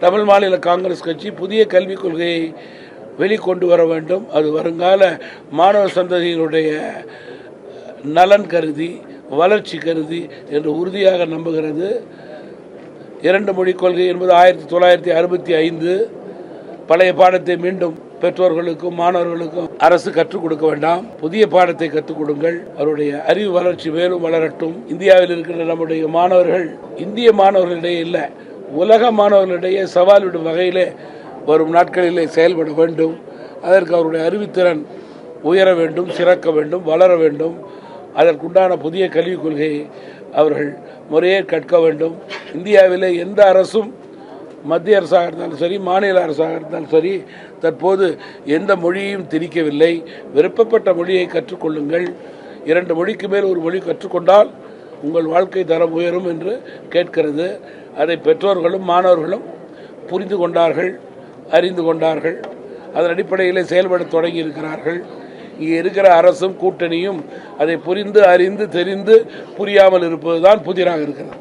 தமிழ் மாநில காங்கிரஸ் கட்சி புதிய கல்விக் கொள்கையை வெளிக்கொண்டு வர வேண்டும். அது வருங்கால மாணவ சந்ததியினுடைய நலன் கருதி வளர்ச்சி கருதி என்று உறுதியாக நம்புகிறது. இரண்டு மொழிக் கொள்கை என்பது ஆயிரத்தி தொள்ளாயிரத்தி அறுபத்தி ஐந்து. பழைய பாடத்தை மீண்டும் பெற்றோர்களுக்கும் மாணவர்களுக்கும் அரசு கற்றுக் கொடுக்க வேண்டாம். புதிய பாடத்தை கற்றுக் கொடுங்கள். அவருடைய அறிவு வளர்ச்சி மேலும் வளரட்டும். இந்தியாவில் இருக்கின்ற நம்முடைய மாணவர்கள் இந்திய மாணவர்களிடையே இல்லை உலக மாணவர்களிடையே சவால் விடும் வகையிலே வரும் நாட்களிலே செயல்பட வேண்டும். அதற்கு அவருடைய அறிவுத்திறன் உயர வேண்டும் சிறக்க வேண்டும் வளர வேண்டும். அதற்குண்டான புதிய கல்விக் கொள்கையை அவர்கள் முறையே கற்க வேண்டும். இந்தியாவிலே எந்த அரசும் மத்திய அரசாக இருந்தாலும் சரி மாநில அரசாக இருந்தாலும் சரி தற்போது எந்த மொழியையும் திணிக்கவில்லை. விருப்பப்பட்ட மொழியை கற்றுக்கொள்ளுங்கள். இரண்டு மொழிக்கு மேல் ஒரு மொழி கற்றுக்கொண்டால் உங்கள் வாழ்க்கை தரம் உயரும் என்று கேட்கிறது. அதை பெற்றோர்களும் மாணவர்களும் புரிந்து கொண்டார்கள் அறிந்து கொண்டார்கள். அதன் அடிப்படையில் செயல்பட தொடங்கி இருக்கிறார்கள். இங்கே இருக்கிற அரசும் கூட்டணியும் அதை புரிந்து அறிந்து தெரிந்து புரியாமல் இருப்பதுதான் புதிராக இருக்கிறது.